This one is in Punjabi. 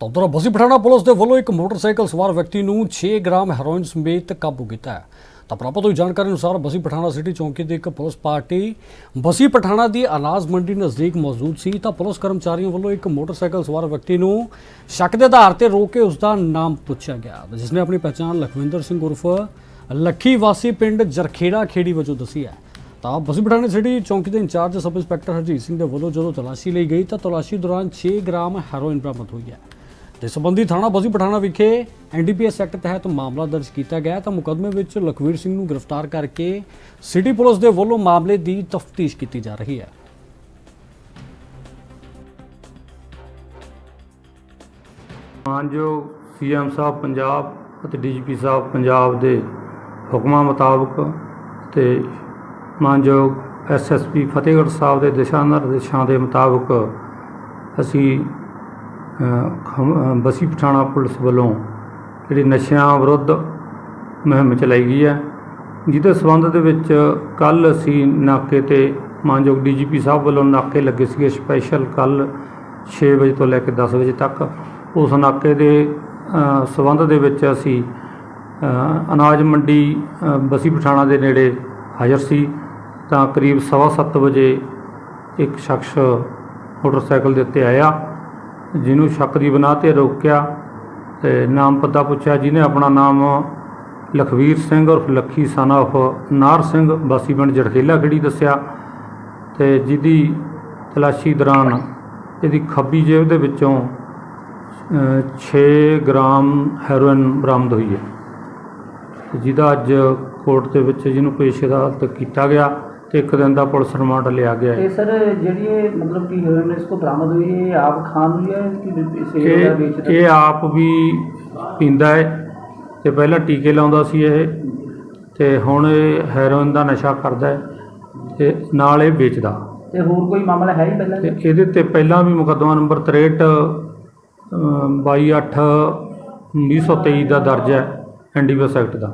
ਤਾਂ ਉਧਰ ਬਸੀ ਪਠਾਣਾ ਪੁਲਿਸ ਦੇ ਵੱਲੋਂ ਇੱਕ ਮੋਟਰਸਾਈਕਲ ਸਵਾਰ ਵਿਅਕਤੀ ਨੂੰ 6 ਗ੍ਰਾਮ ਹੈਰੋਇਨ ਸਮੇਤ ਕਾਬੂ ਕੀਤਾ ਹੈ। ਤਾਂ ਪ੍ਰਾਪਤ ਹੋਈ ਜਾਣਕਾਰੀ ਅਨੁਸਾਰ ਬਸੀ ਪਠਾਣਾ ਸਿਟੀ ਚੌਂਕੀ ਦੀ ਇੱਕ ਪੁਲਿਸ ਪਾਰਟੀ ਬਸੀ ਪਠਾਣਾ ਦੀ ਅਨਾਜ ਮੰਡੀ ਨਜ਼ਦੀਕ ਮੌਜੂਦ ਸੀ। ਤਾਂ ਪੁਲਿਸ ਕਰਮਚਾਰੀਆਂ ਵੱਲੋਂ ਇੱਕ ਮੋਟਰਸਾਈਕਲ ਸਵਾਰ ਵਿਅਕਤੀ ਨੂੰ ਸ਼ੱਕ ਦੇ ਆਧਾਰ ਤੇ ਰੋਕ ਕੇ ਉਸ ਦਾ ਨਾਮ ਪੁੱਛਿਆ ਗਿਆ, ਜਿਸ ਨੇ ਆਪਣੀ ਪਛਾਣ ਲਖਵਿੰਦਰ ਸਿੰਘ ਉਰਫ ਲੱਖੀ ਵਾਸੀ ਪਿੰਡ ਜਰਖੇੜਾ ਖੇੜੀ ਵਜੋਂ ਦੱਸੀ ਹੈ। ਤਾਂ ਬਸੀ ਪਠਾਣੇ ਸਿਟੀ ਚੌਂਕੀ ਦੇ incharge sub inspector Harjeet Singh ਦੇ ਵੱਲੋਂ ਜਦੋਂ ਤਲਾਸ਼ੀ ਲਈ ਗਈ, ਤਾਂ ਤਲਾਸ਼ੀ ਦੌਰਾਨ 6 ਗ੍ਰਾਮ ਹੈਰੋਇਨ ਬਰਾਮਦ ਹੋਈ ਹੈ। ਤੇ ਸੰਬੰਧੀ ਥਾਣਾ ਬਸੀ ਪਠਾਣਾ ਵਿਖੇ ਐਨਡੀਪੀਐਸ ਐਕਟ ਤਹਿਤ ਮਾਮਲਾ ਦਰਜ ਕੀਤਾ ਗਿਆ ਤਾਂ ਮੁਕਦਮੇ ਵਿੱਚ ਲਖਵੀਰ ਸਿੰਘ ਨੂੰ ਗ੍ਰਿਫਤਾਰ ਕਰਕੇ ਸਿਟੀ ਪੁਲਿਸ ਦੇ ਵੱਲੋਂ ਮਾਮਲੇ ਦੀ ਤਫਤੀਸ਼ ਕੀਤੀ ਜਾ ਰਹੀ ਹੈ। ਮਾਨਯੋਗ ਸੀਐਮ ਸਾਹਿਬ ਪੰਜਾਬ ਅਤੇ ਡੀਜੀਪੀ ਸਾਹਿਬ ਪੰਜਾਬ ਦੇ ਹੁਕਮਾਂ ਮੁਤਾਬਕ ਤੇ ਮਾਨਯੋਗ ਐਸਐਸਪੀ ਫਤਿਹਗੜ੍ਹ ਸਾਹਿਬ ਦੇ ਦਿਸ਼ਾ ਨਿਰਦੇਸ਼ਾਂ ਦੇ ਮੁਤਾਬਕ ਅਸੀਂ ਬਸੀ ਪਠਾਣਾ ਪੁਲਿਸ ਵੱਲੋਂ ਜਿਹੜੀ ਨਸ਼ਿਆਂ ਵਿਰੁੱਧ ਮੁਹਿੰਮ ਚਲਾਈ ਗਈ ਹੈ ਜਿਹਦੇ ਸਬੰਧ ਦੇ ਵਿੱਚ ਕੱਲ ਅਸੀਂ ਨਾਕੇ ਤੇ ਮਾਨਯੋਗ ਡੀਜੀਪੀ ਸਾਹਿਬ ਵੱਲੋਂ ਨਾਕੇ ਲੱਗੇ ਸੀਗੇ ਸਪੈਸ਼ਲ ਕੱਲ 6 ਵਜੇ ਤੋਂ ਲੈ ਕੇ 10 ਵਜੇ ਤੱਕ। ਉਸ ਨਾਕੇ ਦੇ ਅ, ਸਬੰਧ ਦੇ ਵਿੱਚ ਅਸੀਂ ਅਨਾਜ ਮੰਡੀ ਅ, ਬਸੀ ਪਠਾਣਾ ਦੇ ਨੇੜੇ ਹਾਜ਼ਰ ਸੀ। ਤਾਂ ਕਰੀਬ ਸਵਾ ਸੱਤ ਵਜੇ ਇੱਕ ਸ਼ਖਸ ਮੋਟਰਸਾਈਕਲ ਦੇ ਉੱਤੇ ਆਇਆ। ਜਿਹਨੂੰ ਸ਼ੱਕ ਦੀ ਬਣਾ ਤੇ ਰੋਕਿਆ ਤੇ ਨਾਮ ਪਤਾ ਪੁੱਛਿਆ। ਜਿਹਨੇ ਆਪਣਾ ਨਾਮ ਲਖਵੀਰ ਸਿੰਘ ਉਰਫ ਲੱਖੀ ਸਨ of ਨਾਰ ਸਿੰਘ ਵਾਸੀ ਪਿੰਡ ਜੜਖੇਲਾ ਖੇੜੀ ਦੱਸਿਆ ਤੇ ਜਿਹਦੀ ਤਲਾਸ਼ੀ ਦੌਰਾਨ ਇਹਦੀ ਖੱਬੀ ਜੇਬ ਦੇ ਵਿੱਚੋਂ ਅ, 6 ਗ੍ਰਾਮ ਹੈਰੋਇਨ ਬਰਾਮਦ ਹੋਈ ਹੈ। ਜਿਹਦਾ ਅੱਜ ਕੋਰਟ ਦੇ ਵਿੱਚ ਜਿਹਨੂੰ ਪੇਸ਼ ਅਦਾਲਤ ਕੀਤਾ ਗਿਆ ਤੇ ਇੱਕ ਦਿਨ ਦਾ ਪੁਲਿਸ ਰਿਮਾਂਡ ਲਿਆ ਗਿਆ ਹੈ ਇਹ ਸਰ ਜਿਹੜੀ ਇਹ ਮਤਲਬ ਕਿ ਹੀਰੋਇਨ ਇਸ ਕੋ ਬਰਾਮਦ हुई है ये आप खान हुई है कि सेल या ਇਹ बेचता ਇਹ ਆਪ ਵੀ ਪੀਂਦਾ ਹੈ ਤੇ ਪਹਿਲਾਂ ਟੀਕੇ ਲਾਉਂਦਾ ਸੀ ਇਹ ਤੇ ਹੁਣ ਇਹ ਹੈਰੋਇਨ ਦਾ ਨਸ਼ਾ ਕਰਦਾ ਹੈ ਤੇ ਨਾਲ ਇਹ ਵੇਚਦਾ ਤੇ ਹੋਰ ਕੋਈ ਮਾਮਲਾ ਹੈ ਹੀ ਪਹਿਲਾਂ ਤੇ ਇਹਦੇ ਤੇ ਪਹਿਲਾਂ ਵੀ ਮੁਕੱਦਮਾ ਨੰਬਰ 63 22 8 1923 ਦਾ ਦਰਜ ਹੈ ਐਨਡੀਪੀਐਸ ਐਕਟ ਦਾ